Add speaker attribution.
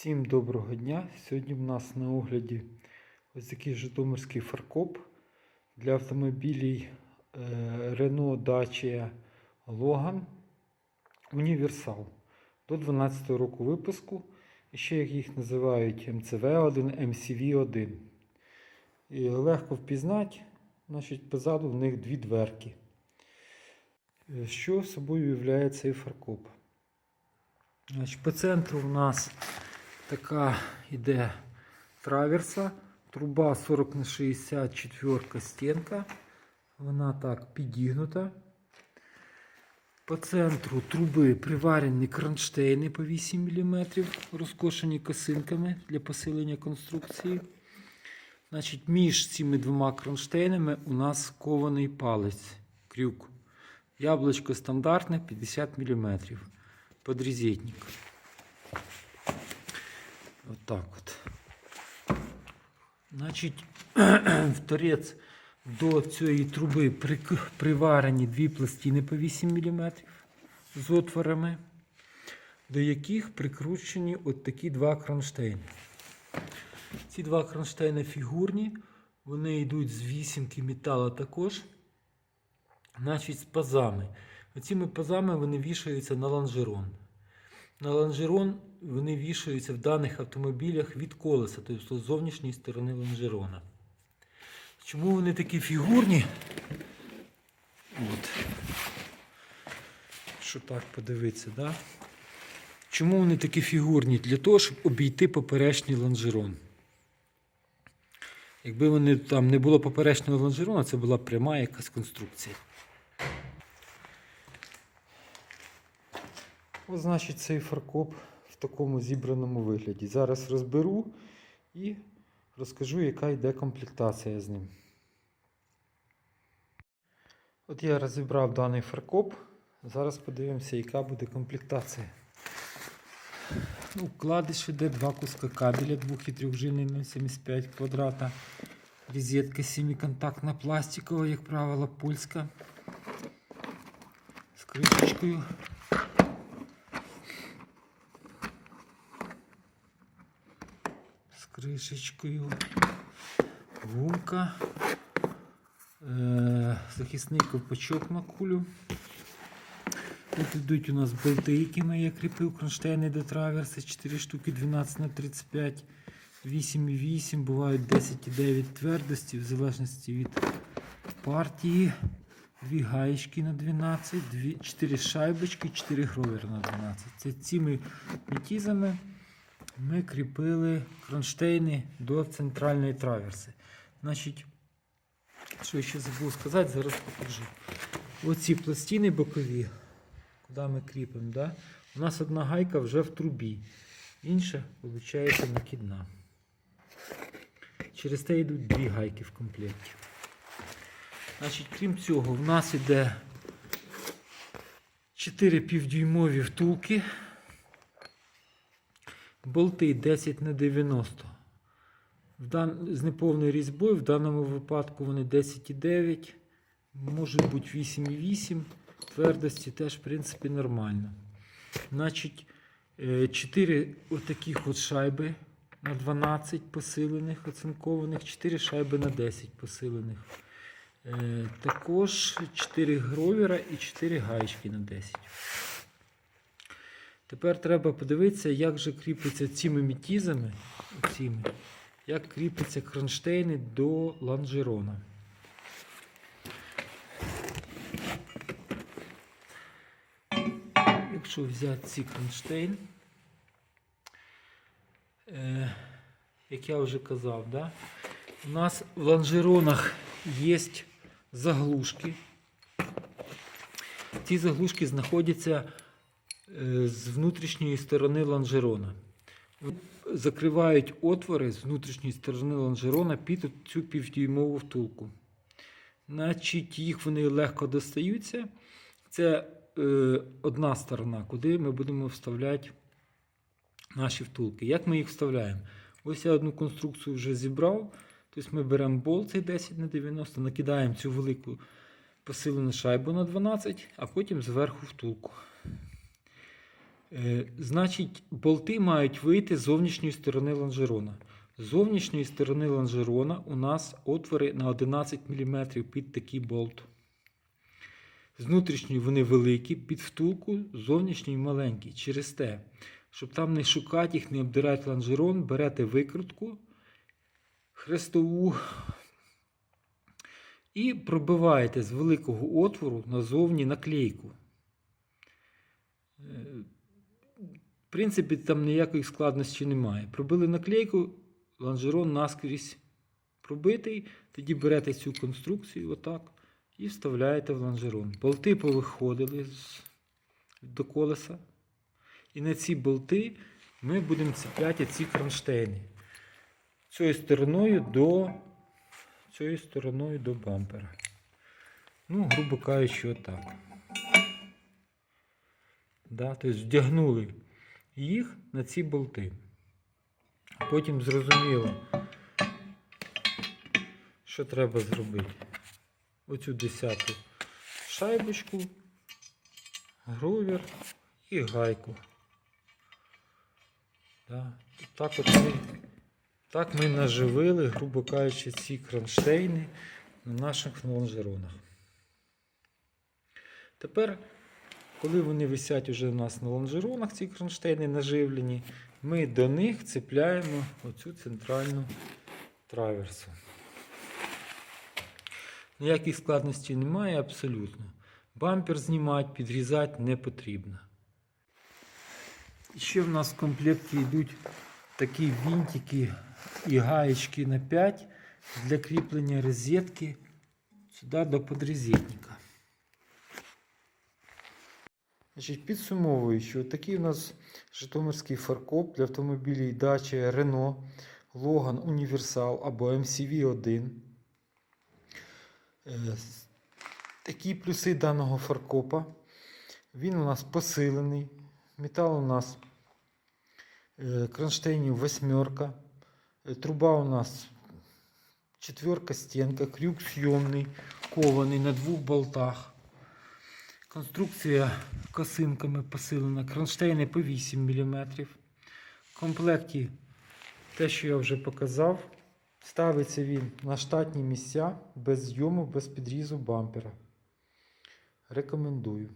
Speaker 1: Всім доброго дня! Сьогодні в нас на огляді ось такий житомирський фаркоп для автомобілів е, Renault Dacia Logan Універсал до 12 року випуску. І ще як їх називають MCV1, MCV1. І легко впізнати, значить, позаду в них дві дверки. Е, Що собою являє цей фаркоп? Значить, по центру у нас така йде траверса, труба 40 на 64 стінка. Вона так підігнута. По центру труби приварені кронштейни по 8 мм, розкошені косинками для посилення конструкції. Значить, між цими двома кронштейнами у нас кований палець, крюк. Яблучко стандартне 50 мм. Подрізетник. От от. Значить, в торець до цієї труби приварені дві пластини по 8 мм з отворами, до яких прикручені от такі два кронштейни. Ці два кронштейни фігурні, вони йдуть з вісімки металу також, значить з пазами. Оціми пазами вони вішаються на лонжерон. На лонжерон вони вішаються в даних автомобілях від колеса, тобто з зовнішньої сторони лонжерона. Чому вони такі фігурні? От. Що так подивитися, да? Чому вони такі фігурні? Для того, щоб обійти поперечний лонжерон. Якби вони там не було поперечного лонжерона, це була пряма якась конструкція. Ось, цей фаркоп в такому зібраному вигляді. Зараз розберу і розкажу, яка йде комплектація з ним. От я розібрав даний фаркоп. Зараз подивимося, яка буде комплектація. Ну, вкладиш іде два куска кабеля 2 і 3 жильний 0,75 квадрата. Розетка семиконтактна пластикова, як правило, польська. З кришечкою. Кришечкою, гумка, е- захисний ковпачок на кулю. Тут йдуть у нас болти, якими я кріпив кронштейни до траверси, 4 штуки 12 на 35, 8,8, бувають 10,9 твердості, в залежності від партії. Дві гаєчки на 12, дві, 4 шайбочки, 4 гровери на 12. Це цими мітізами ми кріпили кронштейни до центральної траверси. Значить, що я ще забув сказати, зараз покажу. Оці пластини бокові, куди ми кріпимо, да? у нас одна гайка вже в трубі, інша, виходить, накидна. Через те йдуть дві гайки в комплекті. Значить, крім цього, в нас іде 4 півдюймові втулки. Болти 10 на 90. З неповною різьбою, в даному випадку вони 10,9, може бути 8,8. Твердості теж, в принципі, нормально. Значить, 4 отаких от шайби на 12 посилених, оцинкованих, 4 шайби на 10 посилених. Е, Також 4 гровера і 4 гаєчки на 10. Tепер треба подивитися, як же кріпиться цими мітізами, оціми, як кріпляться кронштейни до лонжерона. Якщо взяти ці кронштейн, е, як я вже казав, да, у нас в лонжеронах є заглушки. Ці заглушки знаходяться з внутрішньої сторони лонжерона. Закривають отвори з внутрішньої сторони лонжерона під цю півдюймову втулку. Значить, їх вони легко достаються. Це е, одна сторона, куди ми будемо вставляти наші втулки. Як ми їх вставляємо? Ось я одну конструкцію вже зібрав. Тобто ми беремо болт цей 10 на 90, накидаємо цю велику посилену шайбу на 12, а потім зверху втулку. Е, значить, болти мають вийти з зовнішньої сторони лонжерона. З зовнішньої сторони лонжерона у нас отвори на 11 мм під такий болт. З внутрішньої вони великі, під втулку, з зовнішньої маленькі. Через те, щоб там не шукати їх, не обдирати лонжерон, берете викрутку хрестову і пробиваєте з великого отвору назовні наклейку. В принципі, там ніякої складності немає. Пробили наклейку, лонжерон наскрізь пробитий, тоді берете цю конструкцію отак і вставляєте в лонжерон. Болти повиходили до колеса. І на ці болти ми будемо цепляти ці кронштейни. Цією стороною до, цією стороною до бампера. Ну, грубо кажучи, отак. Да, тобто вдягнули їх на ці болти. Потім зрозуміло, що треба зробити. Оцю десяту шайбочку, гровер і гайку. Так, от ми, так ми наживили, грубо кажучи, ці кронштейни на наших лонжеронах. Тепер коли вони висять уже у нас на лонжеронах, ці кронштейни наживлені, ми до них цепляємо оцю центральну траверсу. Ніяких складностей немає абсолютно. Бампер знімати, підрізати не потрібно. І ще в нас в комплекті йдуть такі вінтики і гаєчки на 5 для кріплення розетки сюди до подрозетника. Значить, підсумовуючи, такий у нас Житомирський фаркоп для автомобілів Dacia Renault Logan Universal або MCV1. Е, Такі плюси даного фаркопа. Він у нас посилений. Метал у нас е, кронштейнів восьмерка. Е, Труба у нас четверка стінка, крюк зйомний, кований на двох болтах. Конструкція косинками посилена, кронштейни по 8 мм. В комплекті те, що я вже показав, ставиться він на штатні місця без зйому, без підрізу бампера. Рекомендую.